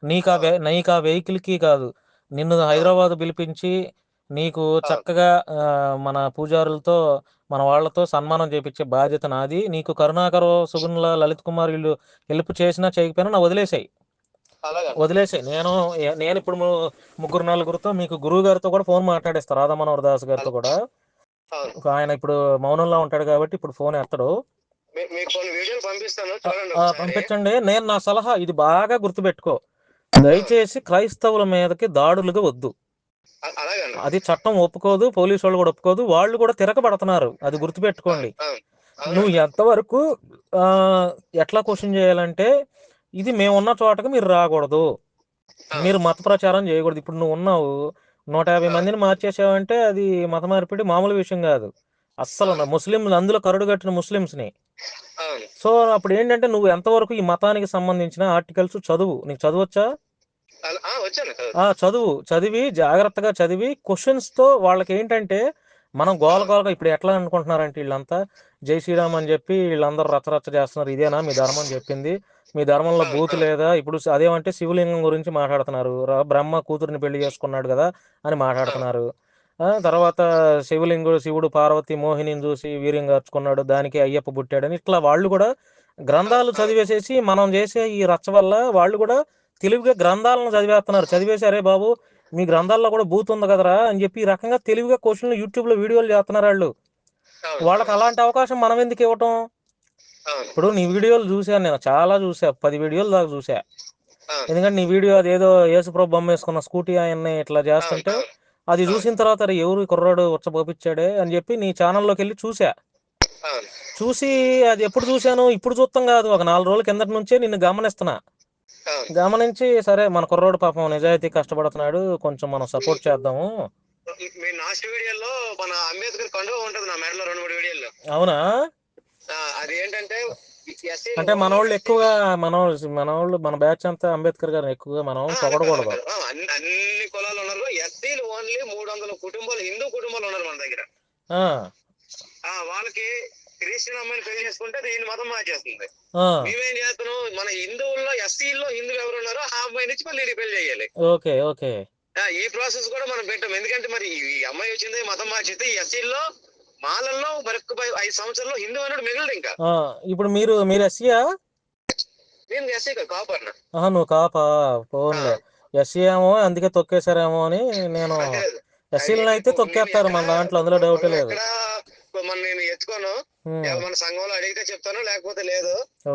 నీకు నీకు ఆ వెహికల్కి కాదు. నిన్ను హైదరాబాద్ పిలిపించి నీకు చక్కగా మన పూజారులతో మన వాళ్ళతో సన్మానం చేపించే బాధ్యత నాది. నీకు కరుణాకర్ సుగుణుల లలిత్ కుమార్ వీళ్ళు హెల్ప్ చేసినా చేయకపోయినా నా వదిలేసాయి. వదిలేసాయి. నేను నేను ఇప్పుడు ముగ్గురు నలుగురితో మీకు గురువు గారితో కూడా ఫోన్ మాట్లాడిస్తారు రాధా మనోహర్ దాస్ గారితో కూడా. ఆయన ఇప్పుడు మౌనంలో ఉంటాడు కాబట్టి ఇప్పుడు ఫోన్ ఎత్తడు. పంపించండి. నేను నా సలహా ఇది బాగా గుర్తుపెట్టుకో. దయచేసి క్రైస్తవుల మీదకి దాడులుగా వద్దు. అది చట్టం ఒప్పుకోదు పోలీసు వాళ్ళు కూడా ఒప్పుకోదు వాళ్ళు కూడా తిరగబడుతున్నారు. అది గుర్తుపెట్టుకోండి. నువ్వు ఎంతవరకు ఆ, ఎట్లా క్వశ్చన్ చేయాలంటే ఇది మేము ఉన్న చోటకి మీరు రాకూడదు. మీరు మత ప్రచారం చేయకూడదు. ఇప్పుడు నువ్వు ఉన్నావు నూట యాభై మందిని మార్చేసావంటే అది మత మార్పిడి మామూలు విషయం కాదు. అస్సలు నా ముస్లిం అందులో కరుడు కట్టిన ముస్లిమ్స్ని సో అప్పుడు ఏంటంటే నువ్వు ఎంతవరకు ఈ మతానికి సంబంధించిన ఆర్టికల్స్ చదువు. నీకు చదవచ్చా? చదువు. చదివి జాగ్రత్తగా చదివి క్వశ్చన్స్తో వాళ్ళకి ఏంటంటే మనం గోల గోలగా ఇప్పుడు ఎట్లా అనుకుంటున్నారంటే వీళ్ళంతా జై శ్రీరామ్ అని చెప్పి వీళ్ళందరూ రచ్చరచ్చ చేస్తున్నారు ఇదేనా మీ ధర్మం చెప్పింది. మీ ధర్మంలో బూతు లేదా ఇప్పుడు అదేమంటే శివలింగం గురించి మాట్లాడుతున్నారు. బ్రహ్మ కూతురిని పెళ్ళి చేసుకున్నాడు కదా అని మాట్లాడుతున్నారు. ఆ తర్వాత శివలింగుడు శివుడు పార్వతి మోహినిని చూసి వీర్యం గార్చుకున్నాడు దానికి అయ్యప్ప పుట్టాడని ఇట్లా వాళ్ళు కూడా గ్రంథాలు చదివేసేసి మనం చేసే ఈ రచ్చ వల్ల వాళ్ళు కూడా తెలివిగా గ్రంథాలను చదివేస్తున్నారు. చదివేసి అరే బాబు? మీ గ్రంథాల్లో కూడా బూత్ ఉంది కదరా అని చెప్పి ఈ రకంగా తెలివిగా క్వశ్చన్లు యూట్యూబ్లో వీడియోలు చేస్తున్నారు వాళ్ళు. వాళ్ళకి అలాంటి అవకాశం మనం ఎందుకు ఇవ్వటం? ఇప్పుడు నీ వీడియోలు చూశాను నేను చాలా చూసా పది వీడియోలు దాకా చూసా ఎందుకంటే నీ వీడియో అదేదో యేసుప్రభు బొమ్మ వేసుకున్న స్కూటీ ఆయన్ని ఇట్లా చేస్తుంటే అది చూసిన తర్వాత "అరే, ఎవరు కుర్రాడు ఉచ్చబోపిచ్చాడే అని చెప్పి నీ ఛానల్లోకి వెళ్ళి చూసా చూసి అది ఎప్పుడు చూశాను? ఇప్పుడు చూస్తాం కాదు. ఒక నాలుగు రోజుల కిందటి నుంచే నిన్ను గమనిస్తున్నా. గమనించి సరే మన కుర్రోడు పాపం నిజాయితీ కష్టపడుతున్నాడు కొంచెం మనం సపోర్ట్ చేద్దాము. మీ లాస్ట్ వీడియోలో మన అంబేద్కర్ కండువ ఉంటది నా మెడలో రెండు మూడు వీడియోల్లో. అవునా? అది ఏంటంటే అంటే మన వాళ్ళు ఎక్కువగా మన మన వాళ్ళు మన బ్యాచ్ అంతా అంబేద్కర్ గారిని ఎక్కువగా మనం పొగడకూడదు. అన్ని కులాలు ఉన్నారు. ఎస్సీలు ఓన్లీ మూడు వందల కుటుంబాలు హిందూ కుటుంబాలు ఉన్నారు మన దగ్గర. వాళ్ళకి క్రిస్టియన్ అమ్మాయిని పెళ్ళి చేసుకుంటే దీని మతం మార్చేస్తుంది. మేమేం చేస్తున్నాం? మన హిందువుల్లో ఎస్సీల్లో హిందువులు ఎవరు ఉన్నారో ఆ అమ్మాయి నుంచి మళ్ళీ పెళ్ళి చేయాలి. Okay okay. ఈ ప్రాసెస్ కూడా మనం పెట్టాం. ఎందుకంటే మరి ఈ అమ్మాయి వచ్చింది మతం మార్చితే ఈ ఎస్సీల్లో మాలల్లో మరొక ఐదు సంవత్సరాల్లో హిందూ అన్నాడు మిగిలింది ఇంకా. ఇప్పుడు మీరు మీరు ఎస్సీయా? నేను ఎస్సీ ఆహా, నువ్వు కాపా? ఫోన్లే ఎస్సీ ఏమో అందుకే తొక్కేశారేమో అని నేను ఎస్సీలను అయితే తొక్కేస్తారు మన దాంట్లో అందులో డౌట్ లేదు. మన నేను ఎత్తుకోను. ఉమ్, మన సంఘంలో అడిగితే చెప్తాను లేకపోతే లేదు.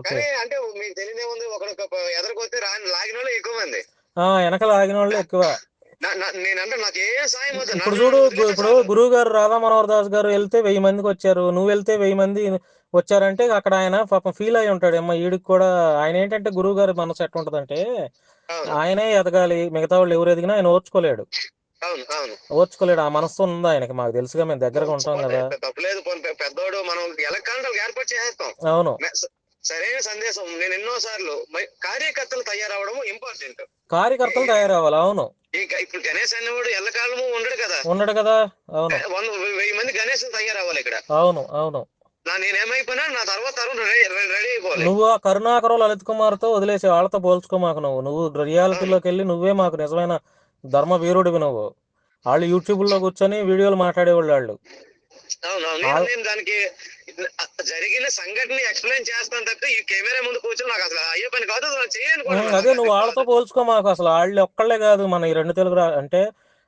కానీ అంటే మీకు తెలియదే ఉంది ఒకడు ఎదురుకొస్తే రా లాగిన వాళ్ళు ఎక్కువ మంది. ఆ వెనకాల ఆగిన వాళ్ళు ఎక్కువ. ఇప్పుడు చూడు ఇప్పుడు. గురువు గారు రాధా మనోహర్ దాస్ గారు వెళ్తే వెయ్యి మందికి వచ్చారు. నువ్వు వెళ్తే వెయ్యి మంది వచ్చారంటే అక్కడ ఆయన పాపం ఫీల్ అయి ఉంటాడు. అమ్మ ఈడికి కూడా ఆయన ఏంటంటే గురువు గారి మనసు ఎట్లా ఉంటదంటే ఆయనే ఎదగాలి. మిగతా వాళ్ళు ఎవరు ఎదిగినా ఆయన ఓర్చుకోలేడు. ఓర్చుకోలేడు. ఆ మనస్సు ఉంది ఆయనకి? మాకు తెలుసుగా మేము దగ్గరగా ఉంటాం కదా. తప్పులేదు పెద్దోడు మనం ఎలక్ట్రానికల్ ఏర్పాటు చేసేస్తాం. అవును. సరైన సందేశం. నేను ఎన్నో సార్లు కార్యకర్తలు తయారవడం ఇంపార్టెంట్. కార్యకర్తలు తయారవ్వాలి అవును. ఇక ఇప్పుడు గణేష్ అనేవాడు ఎల్లకాలము ఉండడు కదా. ఉండడు కదా అవును. వంద వెయ్యి మంది గణేష్ తయారవ్వాలి ఇక్కడ. అవును అవును. నా నేనేమైపోయినా నా తర్వాత తరం రెడీ అయిపోవాలి. నువ్వు ఆ కరుణాకరం లలిత్ కుమార్తో వదిలేసి వాళ్ళతో పోల్చుకో మాకు నువ్వు. నువ్వు రియాలిటీలోకి వెళ్ళి నువ్వే మాకు నిజమైన ధర్మ వీరుడివి నువ్వు. వాళ్ళు యూట్యూబ్లో కూర్చొని వీడియోలు మాట్లాడేవాళ్ళు వాళ్ళు. నేను- దానికి జరిగిన సంఘటన ఎక్స్ప్లెయిన్ చేస్తాను తప్ప ఈ కెమెరా ముందు కూర్చొని నాకు అసలు అయ్యే పని కాదు చేయను అదే నువ్వు వాళ్ళతో. పోల్చుకో మాకు అసలు. వాళ్ళు ఒక్కళ్ళే కాదు మన ఈ రెండు తెలుగు రా- అంటే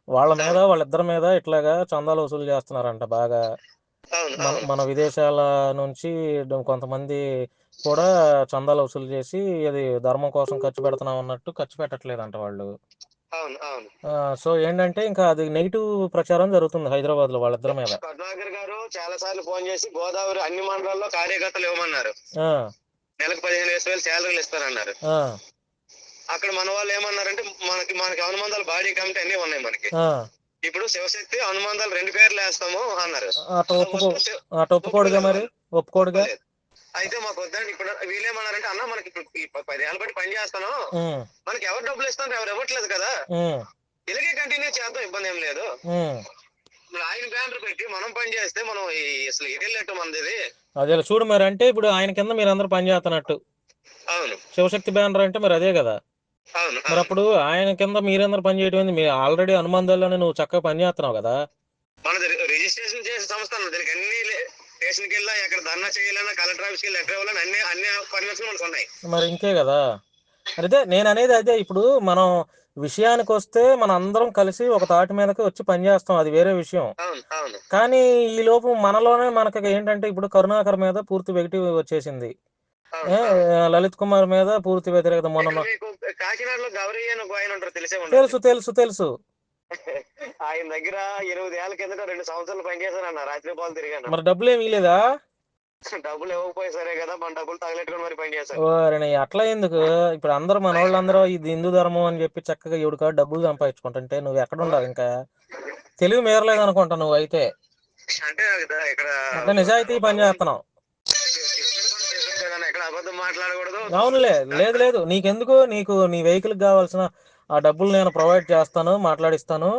వాళ్ళ మీద వాళ్ళిద్దరి మీద ఇట్లాగా చందాలు వసూలు చేస్తున్నారంట బాగా. మన విదేశాల నుంచి కొంతమంది కూడా చందాలు వసూలు చేసి అది ధర్మం కోసం ఖర్చు పెడుతున్నాం అన్నట్టు ఖర్చు పెట్టట్లేదంట వాళ్ళు. సో ఏంటంటే ఇంకా అది నెగిటివ్ ప్రచారం జరుగుతుంది హైదరాబాద్లో వాళ్ళిద్దరి మీద. కరుణాకర్ గారు చాలా సార్లు ఫోన్ చేసి గోదావరి అన్ని మండలాల్లో కార్యకర్తలు ఇవ్వమన్నారు. నెలకు పదిహేను వేల వేలు శాలరీలు ఇస్తారన్నారు. అక్కడ మన వాళ్ళు ఏమన్నారంటే మనకి మనకి అనుబంధాలు బాడీ కమిటీ అన్ని ఉన్నాయి మనకి. ఇప్పుడు శివశక్తి అనుబంధాలు రెండు పేర్లు వేస్తాము అన్నారు. అటు ఒప్పుకోడుగా మరి? ఒప్పుకోడుగా. అయితే మాకు వద్దండి. ఇప్పుడు వీళ్ళేమన్నారంటే అన్న మనకి పదేళ్ళ బట్టి పని చేస్తాను మనకి ఎవరు డబ్బులు ఇస్తాను ఎవరు ఇవ్వట్లేదు కదా. ఇలాగే కంటిన్యూ చేద్దాం ఇబ్బంది ఏం లేదు. ఆయన బ్యానర్ పెట్టి మనం పని చేస్తే మనం అసలు ఎటు మనది. ఇది? అదే చూడు మరి అంటే ఇప్పుడు ఆయన కింద మీరు అందరు పని చేస్తున్నట్టు. అవును. శివశక్తి బ్యానర్ అంటే మరి అదే కదా. అవును. మరి అప్పుడు ఆయన కింద మీరందరూ పని చేయడం? మీరు ఆల్రెడీ అనుబంధాల్లోనే నువ్వు చక్కగా పని చేస్తున్నావు కదా. మనది రిజిస్ట్రేషన్ చేసే సంస్థ దీనికి అన్ని స్టేషన్కి వెళ్ళా ఎక్కడ ధర్నా చేయాలన్నా కలెక్టర్ ఆఫీస్కి వెళ్ళి లెటర్ ఇవ్వాలని అన్ని అన్ని పర్మిషన్ మనకు ఉన్నాయి. మరి ఇంకే కదా? అదే నేను అనేది అదే ఇప్పుడు మనం విషయానికి వస్తే మన అందరం కలిసి ఒక తాటి మీదకి వచ్చి పని చేస్తాం అది వేరే విషయం. కానీ ఈ లోపు మనలోనే మనకి ఏంటంటే ఇప్పుడు కరుణాకర్ మీద పూర్తి నెగిటివ్ వచ్చేసింది. లలిత్ కుమార్ మీద పూర్తి వ్యతిరేకత మొన్న ఇక్కడ మీకు కాకినాడలో గౌరీ అని ఒక ఆయన ఉంటారు తెలిసే ఉంటారు తెలుసు తెలుసు తెలుసు. ఆయన దగ్గర ఎనిమిది ఏళ్ళ కిందట రెండు సంవత్సరాలు పనిచేశాను అన్న రాత్రి పాలు తిరిగాను. మరి డబ్బులు ఏమి ఇలేదా డబ్బులు ఇవ్వకపోయి సరే కదా మన డబ్బులు తగలెట్టుకుని మరి పనిచేశాను ఓరని అట్లా ఎందుకు? ఇప్పుడు అందరూ మన వాళ్ళందరూ ఇది హిందూ ధర్మం అని చెప్పి చక్కగా ఎవడు డబ్బులు సంపాదించుకుంటుంటే నువ్వు ఎక్కడ ఉండవు ఇంకా? తెలివి మేరలేదు అనుకుంటా నువ్వు అయితే. అంటే ఇక్కడ నిజాయితీ పని చేస్తున్నావు. అవునులే లేదు లేదు. నీకెందుకు? నీకు నీ వెహికల్ కావాల్సిన ఆ డబ్బులు నేను ప్రొవైడ్ చేస్తాను మాట్లాడిస్తాను.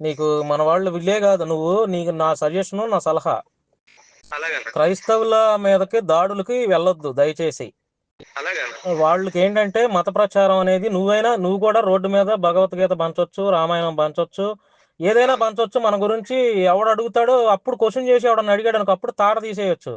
నీకు మన వాళ్ళు వీళ్ళే కాదు నువ్వు నీకు నా సజెషను నా సలహా. క్రైస్తవుల మీదకి దాడులకి వెళ్ళొద్దు దయచేసి. వాళ్ళకి ఏంటంటే మత ప్రచారం అనేది నువ్వైనా నువ్వు కూడా రోడ్డు మీద భగవద్గీత పంచొచ్చు రామాయణం పంచొచ్చు ఏదైనా పంచొచ్చు మన గురించి ఎవడు అడుగుతాడో అప్పుడు క్వశ్చన్ చేసి ఎవడన్నా అడిగాడు అనుకో అప్పుడు తాట తీసేయొచ్చు.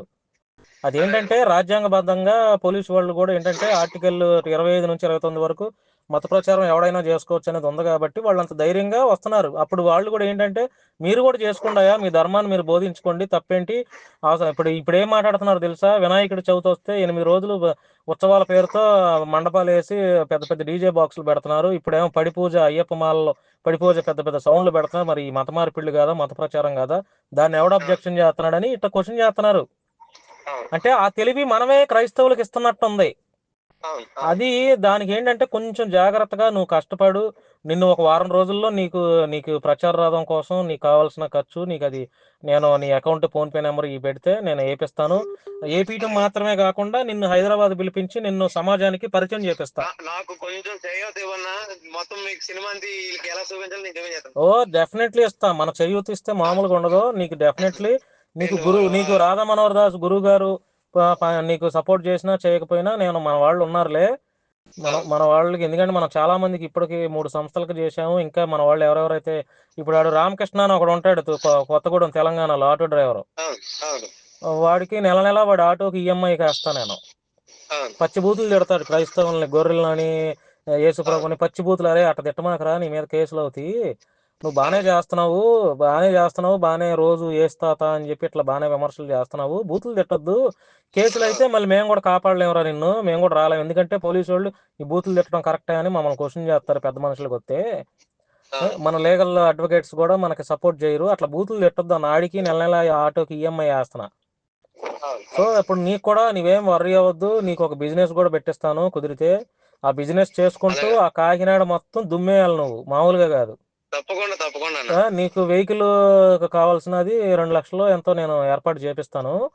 అదేంటంటే రాజ్యాంగబద్ధంగా పోలీసు వాళ్ళు కూడా ఏంటంటే ఆర్టికల్ ఇరవై ఐదు నుంచి ఇరవై తొమ్మిది వరకు మత ప్రచారం ఎవడైనా చేసుకోవచ్చు అనేది ఉంది కాబట్టి వాళ్ళు అంత ధైర్యంగా వస్తున్నారు. అప్పుడు వాళ్ళు కూడా ఏంటంటే మీరు కూడా చేసుకుండాయా మీ ధర్మాన్ని మీరు బోధించుకోండి తప్పేంటి? అవసరం ఇప్పుడు ఇప్పుడు ఏం మాట్లాడుతున్నారు తెలుసా? వినాయకుడి చవితి వస్తే ఎనిమిది రోజులు ఉత్సవాల పేరుతో మండపాలు వేసి పెద్ద పెద్ద డీజే బాక్సులు పెడుతున్నారు. ఇప్పుడేమో పడి పూజ అయ్యప్ప మాలలో పడి పూజ పెద్ద పెద్ద సౌండ్లు పెడుతున్నారు. మరి ఈ మత మార్పిళ్ళు కాదా మత ప్రచారం కాదా? దాన్ని ఎవడ అబ్జెక్షన్ చేస్తున్నాడని ఇట్లా క్వశ్చన్ చేస్తున్నారు. అంటే ఆ తెలివి మనమే క్రైస్తవులకు ఇస్తున్నట్టుంది. అది దానికి ఏంటంటే కొంచెం జాగ్రత్తగా నువ్వు కష్టపడు. నిన్ను ఒక వారం రోజుల్లో నీకు నీకు ప్రచార రాధం కోసం నీకు కావాల్సిన ఖర్చు నీకు అది నేను నీ అకౌంట్ ఫోన్ పే నెంబర్ ఈ పెడితే నేను ఏపిస్తాను. ఏపీయటం మాత్రమే కాకుండా నిన్ను హైదరాబాద్ పిలిపించి నిన్ను సమాజానికి పరిచయం చేపిస్తా. నాకు కొంచెం మొత్తం మీకు సినిమా ఎలా చూపించాలి ఓ డెఫినెట్లీ ఇస్తా. మన చేయూత ఇస్తే మామూలుగా ఉండదు. నీకు డెఫినెట్లీ నీకు గురువు నీకు రాధా మనోహర్ దాస్ గురువు గారు నీకు సపోర్ట్ చేసినా చేయకపోయినా నేను మన వాళ్ళు ఉన్నారులే. మన మన వాళ్ళకి ఎందుకంటే మనం చాలా మందికి ఇప్పటికి మూడు సంస్థలకు చేశాము. ఇంకా మన వాళ్ళు ఎవరెవరైతే ఇప్పుడు ఆడు రామకృష్ణ అని ఒకడు ఉంటాడు కొత్తగూడెం తెలంగాణలో ఆటో డ్రైవర్. వాడికి నెల నెల వాడి ఆటోకి ఈఎంఐ వేస్తా నేను. అవును. పచ్చి బూతులు తిడతాడు క్రైస్తవుల్ని గొర్రెలని యేసుప్రభుని పచ్చి బూతులు అరే అట్ట తిట్టమాకరా నీ మీద కేసులు అవుతాయి నువ్వు బాగానే చేస్తున్నావు బాగానే చేస్తున్నావు బాగానే రోజు ఏస్తాత అని చెప్పి ఇట్లా బాగానే విమర్శలు చేస్తున్నావు. బూతులు తిట్టొద్దు. కేసులు అయితే మళ్ళీ మేము కూడా కాపాడలేమురా నిన్ను. మేము కూడా రాలేము. ఎందుకంటే పోలీసు వాళ్ళు ఈ బూతులు తిట్టడం కరెక్టే అని మమ్మల్ని క్వశ్చన్ చేస్తారు పెద్ద మనుషులకు వస్తే. మన లీగల్ అడ్వకేట్స్ కూడా మనకి సపోర్ట్ చేయరు. అట్లా బూతులు తిట్టొద్దు అన్న ఆడికి నెల నెల ఆటోకి ఈఎంఐ వేస్తున్నా. సో ఇప్పుడు నీకు కూడా నీవేం వర్రీ అవ్వద్దు. నీకు ఒక బిజినెస్ కూడా పెట్టిస్తాను కుదిరితే. ఆ బిజినెస్ చేసుకుంటూ ఆ కాకినాడ మొత్తం దుమ్మేయాలి నువ్వు. మామూలుగా కాదు. తప్పకుండా తప్పకుండా అన్న. ఆ, నీకు వెహికల్ కావాల్సినది రెండు లక్షలు ఎంతో నేను ఏర్పాటు చేపిస్తాను.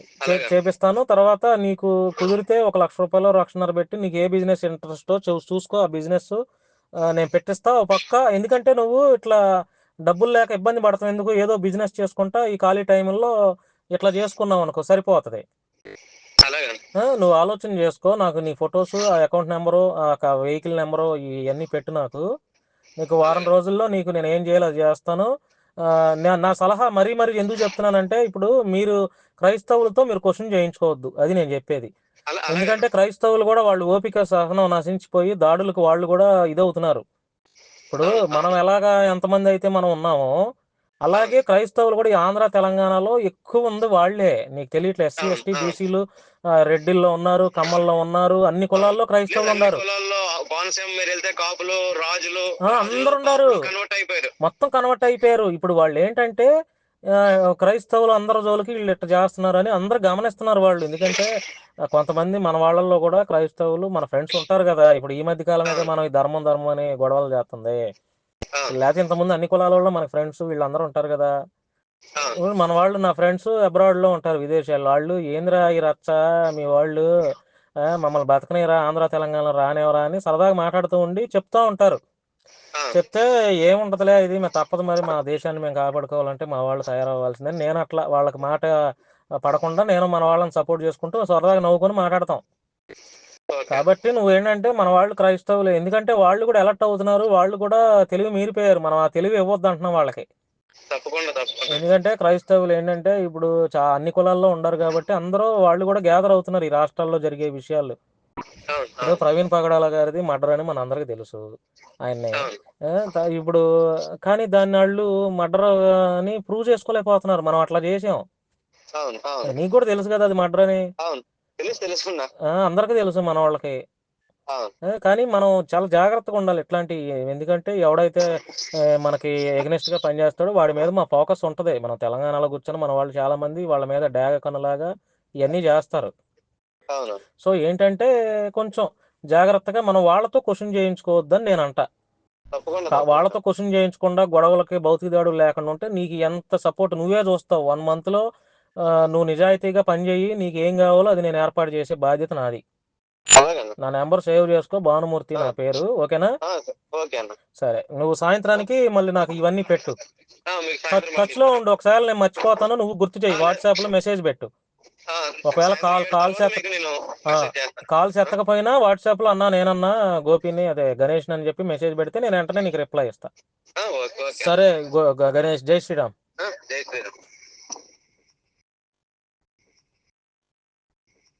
చే- అలాగే. చేపిస్తాను. తర్వాత నీకు కుదిరితే ఒక లక్ష రూపాయలు లక్షన్నర పెట్టి నీకు ఏ బిజినెస్ ఇంట్రెస్టో చూసుకో ఆ బిజినెస్ నేను పెట్టిస్తా ఒక పక్క. ఎందుకంటే నువ్వు ఇట్లా డబ్బులు లేక ఇబ్బంది పడతావు. ఎందుకు? ఏదో బిజినెస్ చేసుకుంటా ఈ ఖాళీ టైంలో ఇట్లా చేసుకున్నావు అనుకో సరిపోతుంది. అలాగే ఆ, నువ్వు ఆలోచన చేసుకో. నాకు నీ ఫొటోస్ ఆ అకౌంట్ నెంబరు ఆ వెహికల్ నెంబరు ఇవన్నీ పెట్టు నాకు. నీకు వారం రోజుల్లో నీకు నేను ఏం చేయాలో అది చేస్తాను. నా సలహా మరీ మరీ ఎందుకు చెప్తున్నానంటే ఇప్పుడు మీరు క్రైస్తవులతో మీరు క్వశ్చన్ చేయించుకోవద్దు. అది నేను చెప్పేది. ఎందుకంటే క్రైస్తవులు కూడా వాళ్ళు ఓపిక సహనం నశించిపోయి దాడులకు వాళ్ళు కూడా ఇదవుతున్నారు. ఇప్పుడు మనం ఎలాగా ఎంతమంది అయితే మనం ఉన్నామో అలాగే క్రైస్తవులు కూడా ఈ ఆంధ్ర తెలంగాణలో ఎక్కువ ఉంది వాళ్ళే. నీకు తెలియట్లే ఎస్సీ ఎస్టీ బీసీలు రెడ్డిల్లో ఉన్నారు కమ్మల్లో ఉన్నారు అన్ని కులాల్లో క్రైస్తవులు ఉన్నారు. కోనసీమ మీరు వెళ్తే కాపులు రాజులు అందరూ ఉన్నారు. కన్వర్ట్ అయిపోయారు. మొత్తం కన్వర్ట్ అయిపోయారు. ఇప్పుడు వాళ్ళు ఏంటంటే క్రైస్తవులు అందరి జోలికి వీళ్ళు ఇట్లా చేస్తున్నారని అందరు గమనిస్తున్నారు వాళ్ళు. ఎందుకంటే కొంతమంది మన వాళ్ళల్లో కూడా క్రైస్తవులు మన ఫ్రెండ్స్ ఉంటారు కదా. ఇప్పుడు ఈ మధ్య కాలం అయితే మనం ఈ ధర్మం ధర్మం అని గొడవలు చేస్తుంది. లేకపోతే ఇంతకుముందు అన్ని కులాల వాళ్ళు మన ఫ్రెండ్స్ వీళ్ళందరూ ఉంటారు కదా. మన వాళ్ళు నా ఫ్రెండ్స్ అబ్రాడ్లో ఉంటారు విదేశాల్లో. వాళ్ళు ఏందిరా ఈ రచ్చ? మీ వాళ్ళు మమ్మల్ని బతకనిరా ఆంధ్ర తెలంగాణ రానివరా అని సరదాగా మాట్లాడుతూ ఉండి చెప్తా ఉంటారు. చెప్తే ఏముంటదిలే ఇది మేము తప్పదు మరి మా దేశాన్ని మేము కాపాడుకోవాలంటే మా వాళ్ళు తయారవ్వాల్సిందని నేను అట్లా వాళ్ళకి మాట పడకుండా నేను మన వాళ్ళని సపోర్ట్ చేసుకుంటూ సరదాగా నవ్వుకొని మాట్లాడతాం. కాబట్టి నువ్వేంటంటే మన వాళ్ళు క్రైస్తవులు. ఎందుకంటే వాళ్ళు కూడా ఎలర్ట్ అవుతున్నారు. వాళ్ళు కూడా తెలివి మీరిపోయారు. మనం ఆ తెలివి ఇవ్వద్దు అంటున్నాం వాళ్ళకి. ఎందుకంటే క్రైస్తవులు ఏంటంటే ఇప్పుడు అన్ని కులాల్లో ఉండరు కాబట్టి అందరూ వాళ్ళు కూడా గ్యాదర్ అవుతున్నారు ఈ రాష్ట్రాల్లో జరిగే విషయాలు. ఇప్పుడు ప్రవీణ్ పగడాల గారిది మర్డర్ అని మన అందరికి తెలుసు ఆయన్ని. ఇప్పుడు కానీ దాన్ని వాళ్ళు మర్డర్ అని ప్రూవ్ చేసుకోలేకపోతున్నారు. మనం అట్లా చేసాం. నీకు కూడా తెలుసు కదా అది మర్డర్ అని. అందరికీ తెలుసు మన వాళ్ళకి. కానీ మనం చాలా జాగ్రత్తగా ఉండాలి ఇట్లాంటి ఎందుకంటే ఎవడైతే మనకి ఎగ్నెస్ట్గా పనిచేస్తాడో వాడి మీద మా ఫోకస్ ఉంటది. మనం తెలంగాణలో కూర్చొని మన వాళ్ళు చాలా మంది వాళ్ళ మీద డాగ కన్నులాగా ఇవన్నీ చేస్తారు. సో ఏంటంటే కొంచెం జాగ్రత్తగా మనం వాళ్ళతో క్వశ్చన్ చేయించుకోవద్దని నేను అంట. వాళ్ళతో క్వశ్చన్ చేయించకుండా గొడవలకి భౌతిక దాడులు లేకుండా ఉంటే నీకు ఎంత సపోర్ట్ నువ్వే చూస్తావు. వన్ మంత్లో నువ్వు నిజాయితీగా పనిచేయి నీకు ఏం కావాలో అది నేను ఏర్పాటు చేసే బాధ్యత నాది. నా నెంబర్ సేవ్ చేసుకో భానుమూర్తి నా పేరు ఓకేనా? సరే నువ్వు సాయంత్రానికి మళ్ళీ నాకు ఇవన్నీ పెట్టు. టచ్లో ఉండు ఒకసారి నేను మర్చిపోతాను నువ్వు గుర్తు చేయి వాట్సాప్లో మెసేజ్ పెట్టు. ఒకవేళ కాల్- ఏడు కాల్ తర్వాత చేత- మీకు నేను ఆ. మెసేజ్ చేస్తాను కాల్స్ ఎత్తకపోయినా వాట్సాప్లో అన్నా నేనన్నా గోపిని అదే గణేష్ అని చెప్పి మెసేజ్ పెడితే నేను వెంటనే నీకు రిప్లై ఇస్తా. సరే గణేష్ జై శ్రీరామ్. ఆ, జై శ్రీరామ్.